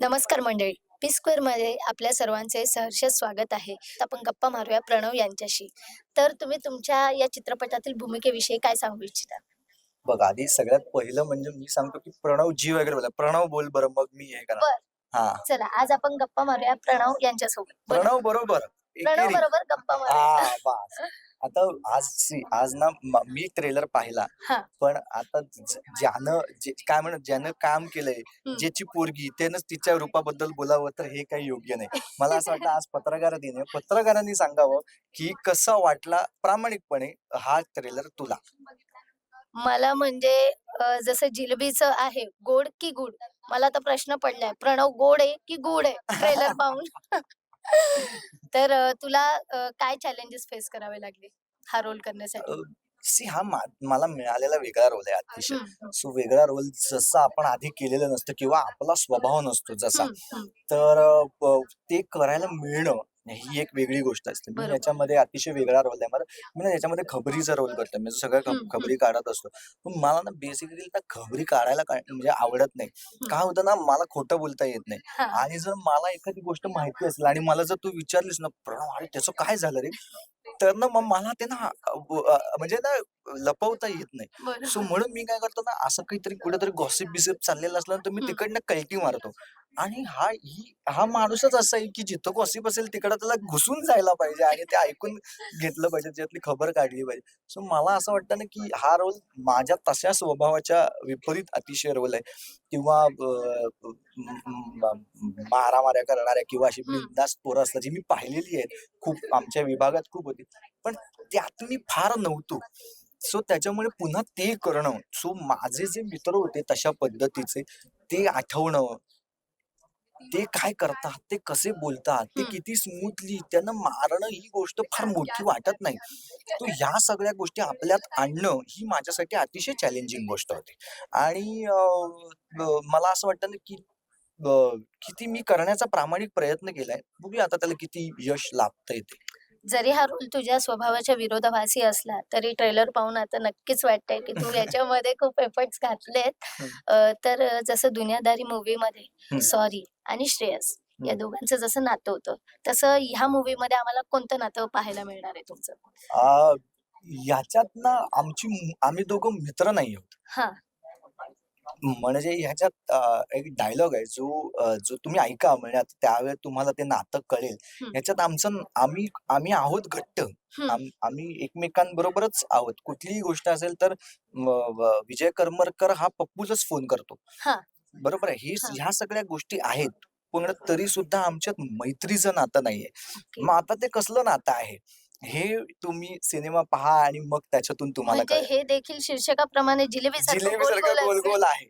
नमस्कार मंडळी. पी स्क्वेअरमध्ये आपल्या सर्वांचे सहर्ष स्वागत आहे. आपण गप्पा मारूया प्रणव यांच्याशी. तर तुम्ही तुमच्या या चित्रपटातील भूमिकेविषयी काय सांगू इच्छिता? बघ आधी सगळ्यात पहिलं म्हणजे मी सांगतो की प्रणव जी वगैरे बोला प्रणव बोल बरं मग मी हे करा बर. हा. चला आज आपण गप्पा मारूया प्रणव यांच्यासोबत. प्रणव बरोबर. प्रणव एकेरी. बरोबर गप्पा मारूया हा बस. आता आज see, आज ना म- मी ट्रेलर पाहिला. हा. पण आता ज- ज्यानं जे काय म्हणत ज्यानं काम केलंय ज्याची पोरगी त्यानंच तिच्या रूपाबद्दल बोलावं तर हे काही योग्य नाही. मला असं वाटतं आज पत्रकार दिन आहे पत्रकारांनी सांगावं की कसा वाटला प्रामाणिकपणे हा ट्रेलर तुला? मला म्हणजे अं, जसं जिलेबीचं आहे गोड की गुड मला आता प्रश्न पडलाय. प्रणव गोड आहे की गुड आहे? ट्रेलर पाहून. तर तुला काय चॅलेंजेस फेस करावे लागले हा रोल करण्यासाठी? सी हा मला मिळालेला वेगळा रोल आहे अतिशय. सो वेगळा रोल जसा आपण आधी केलेला नसतो किंवा आपला स्वभाव नसतो जसा. तर ते करायला मिळणं ही एक वेगळी गोष्ट असते. मी बरोबर. याच्यामध्ये अतिशय वेगळा रोल आहे मला मी ना याच्यामध्ये खबरीचा रोल करतो मी हम्म, खब- खबरी काढत असतो. पण मला ना बेसिकली ना खबरी काढायला काय म्हणजे आवडत नाही. काय होतं ना मला खोटं बोलता येत नाही. हा. आणि जर मला एखादी गोष्ट माहिती असेल आणि मला जर तू विचारलीस ना प्रणव अरे त्याचं काय झालं रे? तर ना मग मला ते ना अ, अ, म्हणजे ना लपवता येत नाही. बरोबर. सो म्हणून मी काय करतो ना असं काहीतरी कुठेतरी गॉसिप बिसिप चाललेलं असलं तर मी हम्म. तिकडनं कल्टी मारतो. आणि हा ही हा माणूसच असा आहे की जिथं गॉसिप असेल तिकडं त्याला घुसून जायला पाहिजे आणि ते ऐकून घेतलं पाहिजे त्यातली खबर काढली पाहिजे. सो मला असं वाटतं ना की हा रोल माझ्या तशा स्वभावाच्या विपरीत अतिशय रोल आहे. किंवा मारामाऱ्या करणाऱ्या किंवा अशी. बिंदास पोरं असतात जी मी पाहिलेली आहेत. खूप आमच्या विभागात खूप होती. पण त्यात मी फार नव्हतो. सो त्याच्यामुळे पुन्हा ते करणं. सो माझे जे मित्र होते तशा पद्धतीचे ते आठवणं ते काय करतात ते कसे बोलतात ते. किती स्मूथली त्यांना मारणं ही गोष्ट फार मोठी वाटत नाही. तो ह्या सगळ्या गोष्टी आपल्यात आणणं ही माझ्यासाठी अतिशय चॅलेंजिंग गोष्ट होती. आणि मला असं वाटतं की किती मी करण्याचा प्रामाणिक प्रयत्न केलाय बघूया आता त्याला किती यश लाभतंय ते. जरी हा रोल तुझ्या स्वभावाच्या विरोधाभासी असला तरी ट्रेलर पाहून आता नक्कीच वाटतंय की तू याच्यामध्ये खूप एफर्ट्स घातलेत. तर जसं दुनियादारी मूवी मध्ये. सॉरी आणि श्रेयस या. दोघांचं जसं नातं होतं तसं ह्या मूवी मध्ये आम्हाला कोणतं नातं पाहायला मिळणार आहे तुमचं आ, याच्यात ना आमची मु- आम्ही दोघं मित्र नाही आहोत हा म्हणजे ह्याच्यात एक डायलॉग आहे जो अ, जो तुम्ही ऐका म्हणजे आता त्यावेळेस तुम्हाला ते नातं कळेल हम्म. ह्याच्यात आमचं न- आम्ही आम्ही आहोत घट्ट हम्म. आम- आम्ही एकमेकांबरोबरच आहोत कुठलीही गोष्ट असेल तर म, व- विजय करमरकर हा पप्पूलाच फोन करतो हा. बरोबर आहे. हे. ह्या सगळ्या गोष्टी आहेत. पण तरी सुद्धा आमच्यात मैत्रीचं नातं नाहीये. मग आता ते कसलं नातं आहे? हे तुम्ही सिनेमा पहा आणि मग त्याच्यातून तुम्हाला म्हणजे हे देखील शीर्षकाप्रमाणे जिलेबी जिलेबी सारखं गोल गोल आहे.